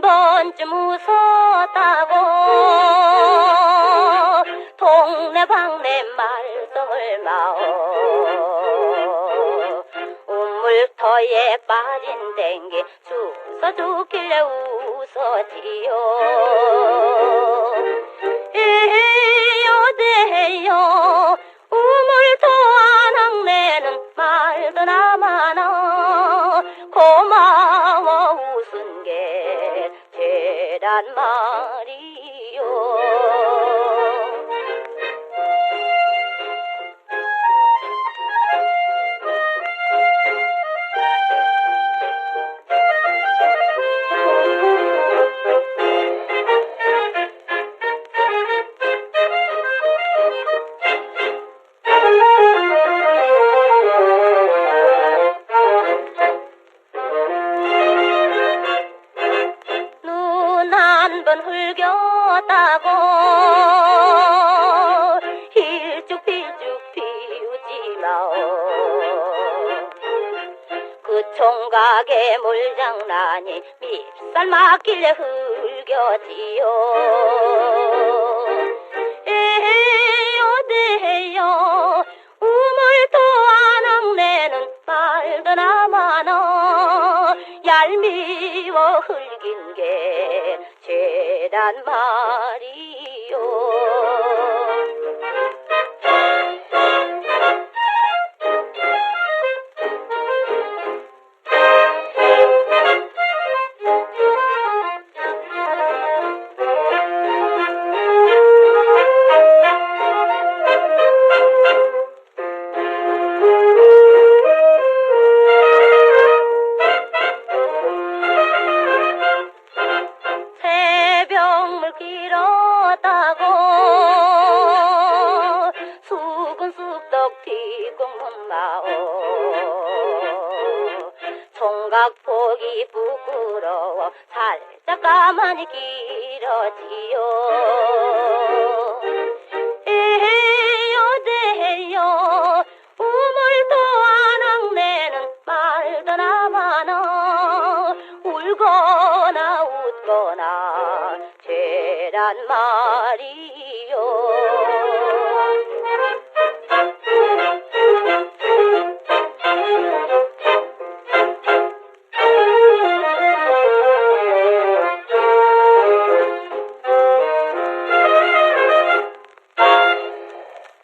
번쯤 웃었다고. 동네 방네 말썽을 마오 우물터에 빠진 댕기 주워 죽길래 웃었지요 죄란 말이요 한 번 흘겼다고. 힐쭉필쭉 피우지 마오 그 총각의 물장난이 밉살 맞길래 흘겨지요 흘긴 게 죄란 말이요 어. 반가워 총각보기 부끄러워 살짝 가만히 길어지요. 에요 대요 우물도 안악내는 말도 나만어 울거나 웃거나 죄란 말이요.